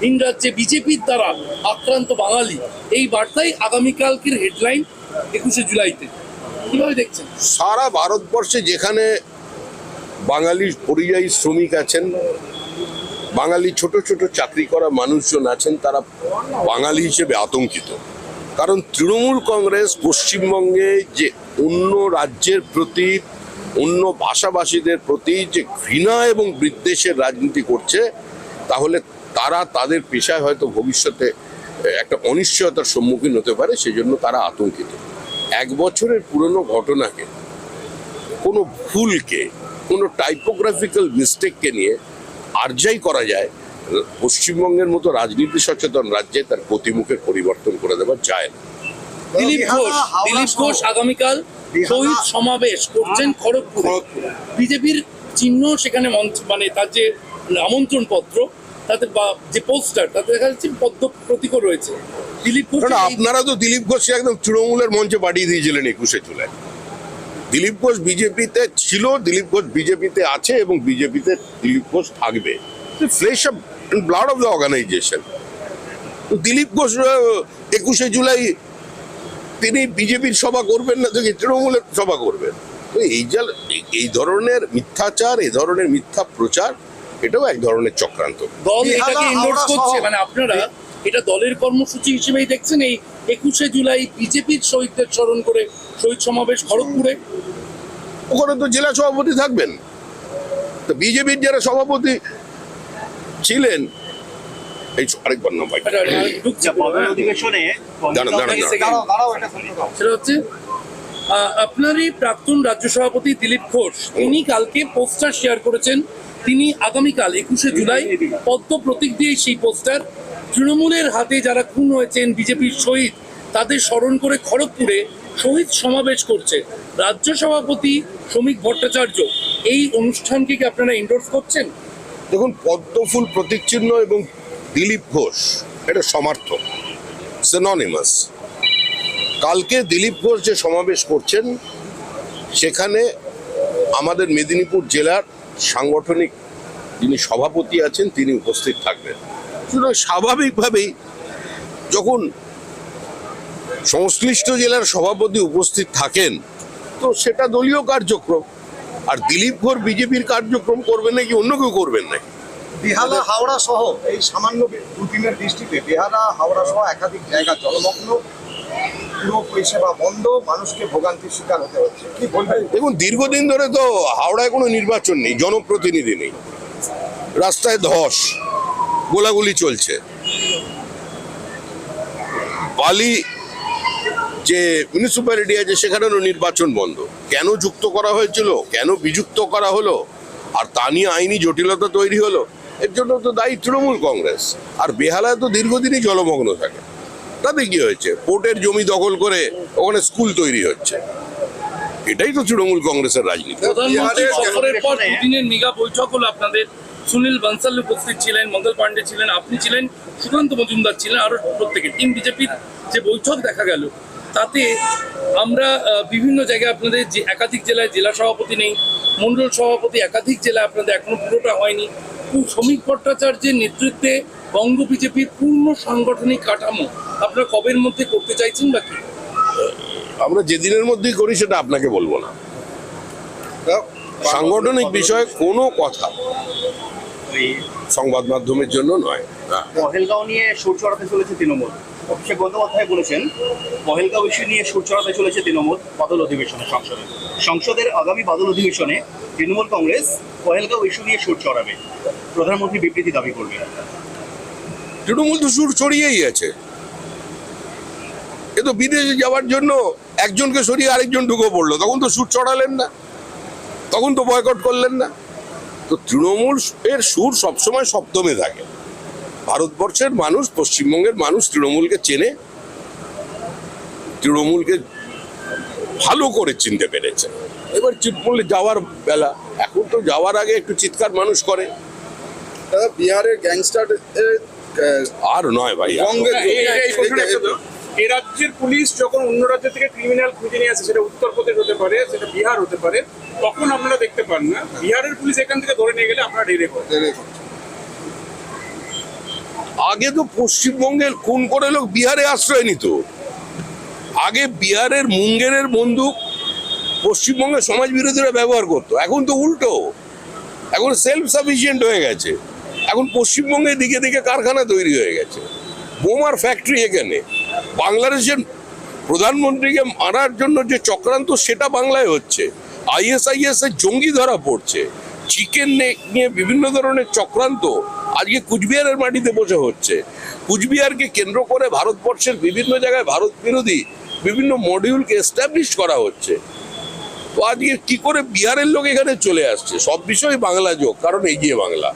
ভিন রাজ্যে বিজেপির দ্বারা আক্রান্ত বাঙালি। এই বার্তাই আগামীকালকের হেডলাইন একুশে জুলাইতে। কীভাবে দেখছেন? সারা ভারতবর্ষে যেখানে বাঙালি পরিযায়ী শ্রমিক আছেন, বাঙালি ছোট ছোট চাকরি করা মানুষজন আছেন, তারা বাঙালি হিসেবে আতঙ্কিত। কারণ তৃণমূল কংগ্রেস পশ্চিমবঙ্গে যে অন্য রাজ্যের প্রতি, অন্য ভাষাভাষীদের প্রতি যে ঘৃণা এবং বিদ্বেষের রাজনীতি করছে, তাহলে তারা তাদের পেশায় হয়তো ভবিষ্যতে একটা অনিশ্চয়তার সম্মুখীন হতে পারে সেজন্য তারা আতঙ্কিত। এক বছরের পুরনো ঘটনাকে কোনো ভুলকে কোনো টাইপোগ্রাফিক্যাল মিস্টেককে নিয়ে আর্যাই করা যায় পশ্চিমবঙ্গের মতো রাজনীতি সচেতন রাজ্যে তার গতিমুখের পরিবর্তন করে দেওয়া যায় না। দিলীপ ঘোষ দিলীপ ঘোষ আগামীকাল শহীদ সমাবেশ করছেন খড়গপুরে। বিজেপির চিহ্ন সেখানে মানে তার যে আমন্ত্রণ পত্র তাতে যে পোস্টার তাতে দেখা যাচ্ছে পদ্ম প্রতীকও রয়েছে। দিলীপ ঘোষ আপনারা তো দিলীপ ঘোষকে একদম তৃণমূলের মঞ্চে পাঠিয়ে দিয়েছিলেন একুশে জুলাই। দিলীপ ঘোষ বিজেপিতে ছিল দিলীপ ঘোষ বিজেপিতে আছে এবং বিজেপিতে দিলীপ ঘোষ থাকবে। Flesh of blood of the organisation Dilip Ghosh একুশে জুলাই তিনি বিজেপির সভা করবেন না থেকে তৃণমূলের সভা করবেন? তো এই যা এই ধরনের মিথ্যাচার এই ধরনের মিথ্যা প্রচার এটাও এক ধরনের চক্রান্ত। দল এটাকে ইন্ডোর্স করছে। মানে আপনারা এটা দলের কর্মসূচি হিসেবেই দেখছেন। এই একুশে জুলাই বিজেপির শহীদদের স্মরণ করে শহীদ সমাবেশ খড়গপুরে। ওখানে তো জেলা সভাপতি থাকবেন। তো বিজেপির যারা সভাপতি ছিলেন এই আরেকবার নাম ভাই। সেটা হচ্ছে আপনারই প্রাক্তন রাজ্য সভাপতি দিলীপ ঘোষ তিনি কালকে পোস্টার শেয়ার করেছেন তিনি আগামীকাল একুশে জুলাই পদ্ম প্রতীক দিয়ে সেই পোস্টার তৃণমূলের হাতে যারা খুন হয়েছেন, বিজেপির শহীদ তাদের স্মরণ করে খড়গপুরে শহীদ সমাবেশ করছে রাজ্য সভাপতি শ্রমিক ভট্টাচার্য। এই অনুষ্ঠানকে কি আপনারা ইন্ডোর্স করছেন? দেখুন পদ্মফুল প্রতীক চিহ্ন এবং দিলীপ ঘোষ, এটা সমার্থক সিননিমাস কালকে দিলীপ ঘোষ যে সমাবেশ করছেন, সেখানে আমাদের মেদিনীপুর জেলার সাংগঠনিক যিনি সভাপতি আছেন, তিনি উপস্থিত থাকবেন। সুতরাং স্বাভাবিকভাবেই যখন সংশ্লিষ্ট জেলার সভাপতি উপস্থিত থাকেন, তো সেটা দলীয় কার্যক্রম। আর দিলীপ ঘোষ বিজেপির কার্যক্রম করবেন নাকি অন্য কেউ করবেন নাকি? বেহালা, হাওড়া সহ এই সামান্য দু দিনের বৃষ্টিতে বেহালা, হাওড়া সহ একাধিক জায়গা জলমগ্ন। দেখুন, দীর্ঘদিন ধরে তো হাওড়ায় কোনো নির্বাচন নেই, জনপ্রতিনিধি নেই। রাস্তায় ধস, গোলাগুলি চলছে। বালি যে মিউনিসিপ্যালিটি আছে সেখানেও নির্বাচন বন্ধ। কেন যুক্ত করা হয়েছিল? কেন বিযুক্ত করা হলো? আর তা নিয়ে আইনি জটিলতা তৈরি হলো? এর জন্য তো দায়ী তৃণমূল কংগ্রেস। আর বেহালায় তো দীর্ঘদিনই জলমগ্ন থাকে। তাতে কি হয়েছে। পোর্টের জমি দখল করে ওখানে স্কুল তৈরি হচ্ছে। এটাই তো তৃণমূল কংগ্রেসের রাজনীতি। দুদিনের মেগা বৈঠক হলো আপনাদের। সুনীল বানসাল উপস্থিত ছিলেন মঙ্গল পান্ডে ছিলেন আপনি ছিলেন সুকান্ত মজুমদার ছিলেন আরও প্রত্যেকে টিম বিজেপির যে বৈঠক দেখা গেল তাতে আমরা বিভিন্ন জায়গায় আপনাদের যে একাধিক জেলায় জেলা সভাপতি নেই মন্ডল সভাপতি একাধিক জেলায় আপনাদের এখনও পুরোটা হয়নি। শ্রমিক ভট্টাচার্যের নেতৃত্বে বঙ্গ বিজেপির পূর্ণ সাংগঠনিক কাঠামো আপনারা কবের মধ্যে করতে চাইছেন বা কি? আমরা যেদিনের মধ্যেই করি সেটা আপনাকে বলব না। সাংগঠনিক বিষয়ে কোনো কথা সংবাদ মাধ্যমের জন্য নয়। পহেলগাঁও নিয়ে সুর চড়াতে চলেছে তৃণমূল। অভিষেক বন্দ্যোপাধ্যায় বলেছেন পহেলগাঁও ইস্যু নিয়ে সুর চড়াতে চলেছে তৃণমূল বাদল অধিবেশনে সংসদে। সংসদের আগামী বাদল অধিবেশনে তৃণমূল কংগ্রেস পহেলগাঁও ইস্যু নিয়ে সুর চড়াবে। প্রধানমন্ত্রী বিবৃতি দাবি করবে তৃণমূল তো সুর ছড়িয়েই আছে। এ তো বিদেশে যাওয়ার জন্য একজনকে সরিয়ে আরেকজন ঢুকে পড়ল, তখন তো সুর চড়ালেন না, তখন তো বয়কট করলেন না। তো তৃণমূল এর সুর সবসময় সপ্তমে থাকে। ভারতবর্ষের মানুষ, পশ্চিমবঙ্গের মানুষ তৃণমূলকে চেনে, তৃণমূলকে ভালো করে চিনতে পেরেছে। এবার তৃণমূলে যাওয়ার বেলা, এখন তো যাওয়ার আগে একটু চিৎকার মানুষ করে। বিহারের গ্যাংস্টার আর নয় ভাই এ রাজ্যের পুলিশ যখন অন্য রাজ্য থেকে ক্রিমিনাল খুঁজে নিয়ে আসে সেটা উত্তরপ্রদেশ হতে পারে সেটা বিহার হতে পারে তখন আপনারা দেখতে পান না। বিহারের পুলিশ এখান থেকে ধরে নিয়ে গেলে আপনারা করেন আগে তো পশ্চিমবঙ্গের খুন করে লোক বিহারে আশ্রয় নিত। আগে বিহারের মুঙ্গেরের বন্দুক পশ্চিমবঙ্গের সমাজ বিরোধীরা ব্যবহার করতো। এখন তো উল্টো। এখন সেলফ সাফিসিয়েন্ট হয়ে গেছে। এখন পশ্চিমবঙ্গের দিকে দিকে কারখানা তৈরি হয়ে গেছে। বোমার ফ্যাক্টরি এখানে। বাংলাদেশের প্রধানমন্ত্রীকে মারার জন্য যে চক্রান্ত, সেটা বাংলায় হচ্ছে। আইএসআইএস এর জঙ্গি ধরা পড়ছে। চিকেন নিয়ে বিভিন্ন ধরনের চক্রান্ত। আজকে কুচবিহারের মাটিতে বসে হচ্ছে। কুচবিহারকে কেন্দ্র করে ভারতবর্ষের বিভিন্ন জায়গায় ভারত বিরোধী বিভিন্ন মডিউলকে এস্টাবলিশ করা হচ্ছে। তো আজকে কি করে বিহারের লোক এখানে চলে আসছে? সব বিষয় বাংলা যোগ কারণ এগিয়ে বাংলা।